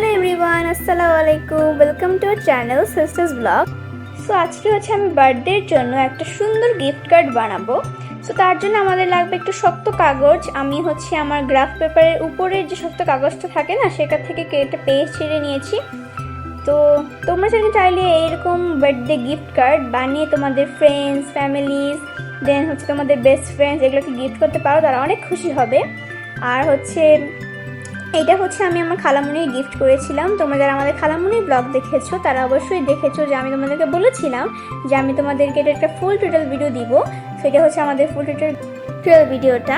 Hello everyone আসসালামু আলাইকুম welcome to our channel sisters vlog so আজকে হচ্ছে আমি বার্থডের জন্য একটা সুন্দর গিফট কার্ড বানাবো। সো তার জন্য আমাদের লাগবে একটু শক্ত কাগজ। আমি হচ্ছে আমার গ্রাফ পেপারের উপরের যে শক্ত কাগজটা থাকে না, সেটা থেকে কেটে পেজ ছেড়ে নিয়েছি। তো, তোমরা চাইলে চাইলে এইরকম বার্থডে গিফট কার্ড বানিয়ে তোমাদের ফ্রেন্ডস ফ্যামিলিজ দেন হচ্ছে তোমাদের বেস্ট ফ্রেন্ডস এগুলোকে গিফট করতে পারো। তারা অনেক খুশি হবে। আর হচ্ছে এটা হচ্ছে আমি আমার খালামুনির গিফট করেছিলাম। তোমরা যারা আমাদের খালামুনির ব্লগ দেখেছ, তারা অবশ্যই দেখেছ যে আমি তোমাদেরকে বলেছিলাম যে আমি তোমাদেরকে এটা একটা ফুল টোটাল ভিডিও দিব। সেটা হচ্ছে আমাদের ফুল টোটাল টোটাল ভিডিওটা।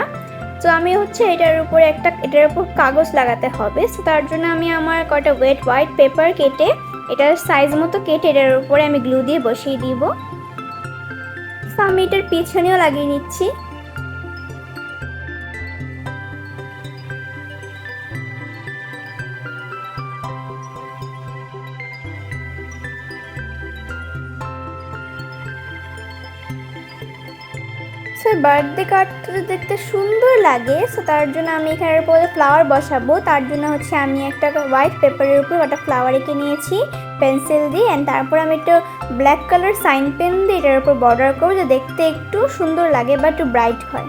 তো আমি হচ্ছে এটার উপরে একটা, এটার উপর কাগজ লাগাতে হবে। সো তার জন্য আমি আমার কটা ওয়েট হোয়াইট পেপার কেটে, এটার সাইজ মতো কেটে এটার উপরে আমি গ্লু দিয়ে বসিয়ে দিব। সো আমি এটার পিছনেও লাগিয়ে নিচ্ছি। সো বার্থডে কার্ডটা দেখতে সুন্দর লাগে সো তার জন্য আমি এখানের উপরে ফ্লাওয়ার বসাবো। তার জন্য হচ্ছে আমি একটা হোয়াইট পেপারের উপর একটা ফ্লাওয়ার এঁকে নিয়েছি পেন্সিল দিয়ে অ্যান্ড তারপর আমি একটু ব্ল্যাক কালার সাইন পেন দিয়ে এটার উপর বর্ডার করব, যে দেখতে একটু সুন্দর লাগে বা একটু ব্রাইট হয়।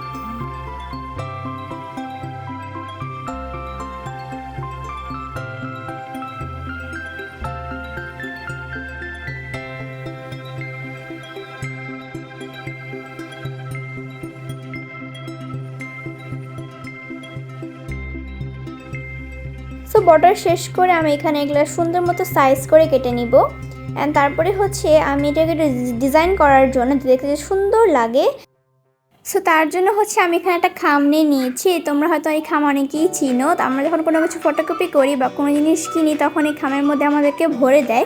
সো বর্ডার শেষ করে আমি এখানে এগুলো সুন্দর মতো সাইজ করে কেটে নিব। অ্যান্ড তারপরে হচ্ছে আমি এটাকে ডিজাইন করার জন্য দেখতে যে সুন্দর লাগে। সো তার জন্য হচ্ছে আমি এখানে একটা খাম নিয়ে নিয়েছি। তোমরা হয়তো এই খাম অনেকেই চিনো। তো আমরা যখন কোনো কিছু ফটোকপি করি বা কোনো জিনিস কিনি, তখন এই খামের মধ্যে আমাদেরকে ভরে দেয়।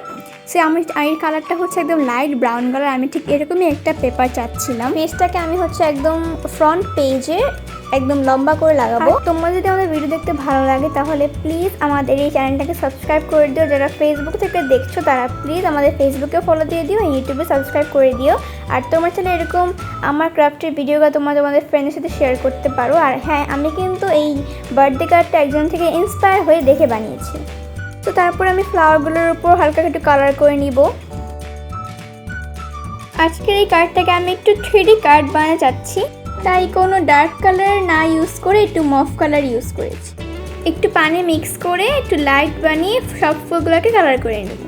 সে আমি এই কালারটা হচ্ছে একদম লাইট ব্রাউন কালার আমি ঠিক এরকমই একটা পেপার চাচ্ছিলাম। পেজটাকে আমি হচ্ছে একদম ফ্রন্ট পেজে একদম লম্বা করে লাগাবো। তোমরা যদি আমাদের ভিডিও দেখতে ভালো লাগে, তাহলে প্লিজ আমাদের এই চ্যানেলটাকে সাবস্ক্রাইব করে দিও। যারা ফেসবুক থেকে দেখছ, তারা প্লিজ আমাদের ফেসবুকে ফলো দিয়ে দিও ইউটিউবে সাবস্ক্রাইব করে দিও। আর তোমার চ্যানেল এরকম আমার ক্রাফটের ভিডিওগুলো তোমরা তোমাদের ফ্রেন্ডের সাথে শেয়ার করতে পারো। আর হ্যাঁ আমি কিন্তু এই বার্থডে কার্ডটা একজন থেকে ইন্সপায়ার হয়ে দেখে বানিয়েছি। তো তারপর আমি ফ্লাওয়ারগুলোর উপর হালকা একটু কালার করে নিব। আজকের এই কার্ডটাকে আমি একটু থ্রিডি কার্ড বানাতে চাচ্ছি তাই কোনো ডার্ক কালার না ইউজ করে একটু মফ কালার ইউজ করেছি। একটু পানি মিক্স করে একটু লাইট বানিয়ে সব ফুলগুলোকে কালার করে নেব।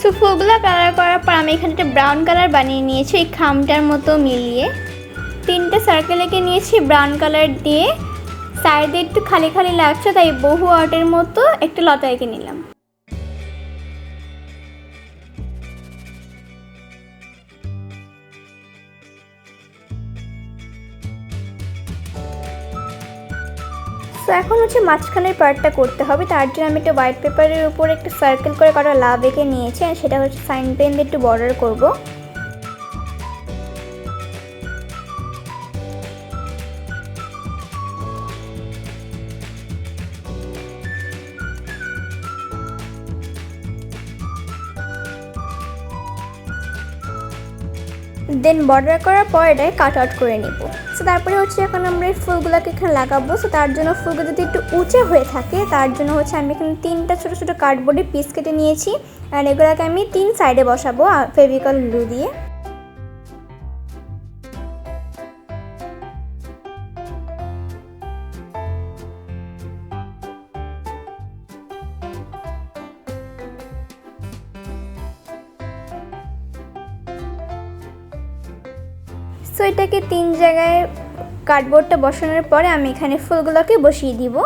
সো ফুলগুলো কালার করার পর আমি এখানে একটা ব্রাউন কালার বানিয়ে নিয়েছি এই খামটার মতো মিলিয়ে। তিনটে সার্কেল এঁকে নিয়েছি ব্রাউন কালার দিয়ে সাইডে একটু খালি খালি লাগছে, তাই বহু আর্টের মতো একটা লতা এঁকে নিলাম। তো এখন হচ্ছে মাঝখানের পার্টটা করতে হবে। তার জন্য আমি একটা হোয়াইট পেপারের উপর একটা সার্কেল করে কটা লাভ এঁকে নিয়েছি, আর সেটা হচ্ছে সাইন পেন দিয়ে একটু বর্ডার করব। দেন বর্ডার করার পর এটাকে কাট আউট করে নিব। সো তারপরে হচ্ছে এখন আমরা এই ফুলগুলোকে এখানে লাগাবো। সো তার জন্য ফুলগুলো যদি একটু উঁচে হয়ে থাকে, তার জন্য হচ্ছে আমি এখানে তিনটা ছোটো ছোটো কার্ডবোর্ডের পিস কেটে নিয়েছি। আর এগুলোকে আমি তিন সাইডে বসাবো ফেভিকল লু দিয়ে। সো এটাকে তিন জায়গায় কার্ডবোর্ডটা বসানোর পরে আমি এখানে ফুলগুলোকে বসিয়ে দিব।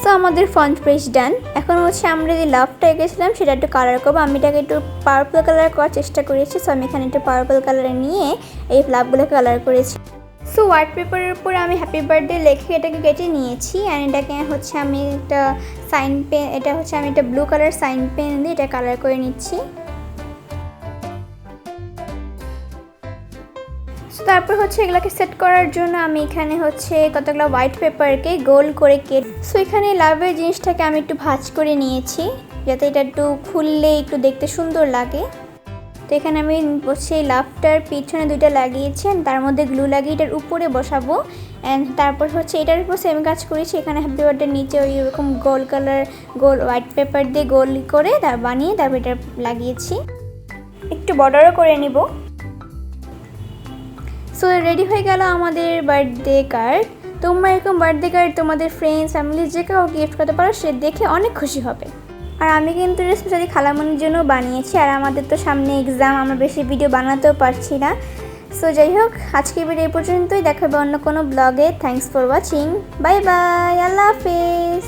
সো আমাদের ফ্রন্ট পেজ ডান এখন হচ্ছে আমরা যে লাভটা এঁকেছিলাম সেটা একটু কালার করব। আমি এটাকে একটু পার্পল কালার করার চেষ্টা করেছি সো আমি এখানে একটু পার্পল কালার নিয়ে এই লাভগুলোকে কালার করেছি। সো হোয়াইট পেপারের উপরে আমি হ্যাপি বার্থডে লেখে এটাকে কেটে নিয়েছি অ্যান্ড এটাকে হচ্ছে আমি একটা সাইন পেন এটা হচ্ছে আমি একটা ব্লু কালার সাইন পেন দিয়ে এটা কালার করে নিচ্ছি। তারপর হচ্ছে এগুলোকে সেট করার জন্য আমি এখানে হচ্ছে কতগুলো হোয়াইট পেপারকে গোল করে কেটে সো এখানে লাভের জিনিসটাকে আমি একটু ভাজ করে নিয়েছি, যাতে এটা একটু খুললে, একটু দেখতে সুন্দর লাগে। তো এখানে আমি সেই লাভটার পিছনে দুইটা লাগিয়েছি তার মধ্যে গ্লু লাগিয়ে এটার উপরে বসাবো অ্যান্ড তারপর হচ্ছে এটার উপর সেম কাজ করেছি। এখানে হ্যাপি বার্থডে নিচে ওই রকম গোল কালার গোল হোয়াইট পেপার দিয়ে গোল করে তার বানিয়ে তারপর এটা লাগিয়েছি। একটু বর্ডারও করে নিব। সো রেডি হয়ে গেল আমাদের বার্থডে কার্ড তোমরা এরকম বার্থডে কার্ড তোমাদের ফ্রেন্ডস ফ্যামিলি যে কেউ গিফট করতে পারো, সে দেখে অনেক খুশি হবে। আর আমি কিন্তু স্পেশালি খালামনির জন্য বানিয়েছি, আর আমাদের তো সামনে এক্সাম আমরা বেশি ভিডিও বানাতেও পারছি না। সো যাই হোক, আজকের ভিডিও এই পর্যন্তই। দেখাবে অন্য কোনো ব্লগে thanks for watching bye bye আল্লাহ হাফেজ।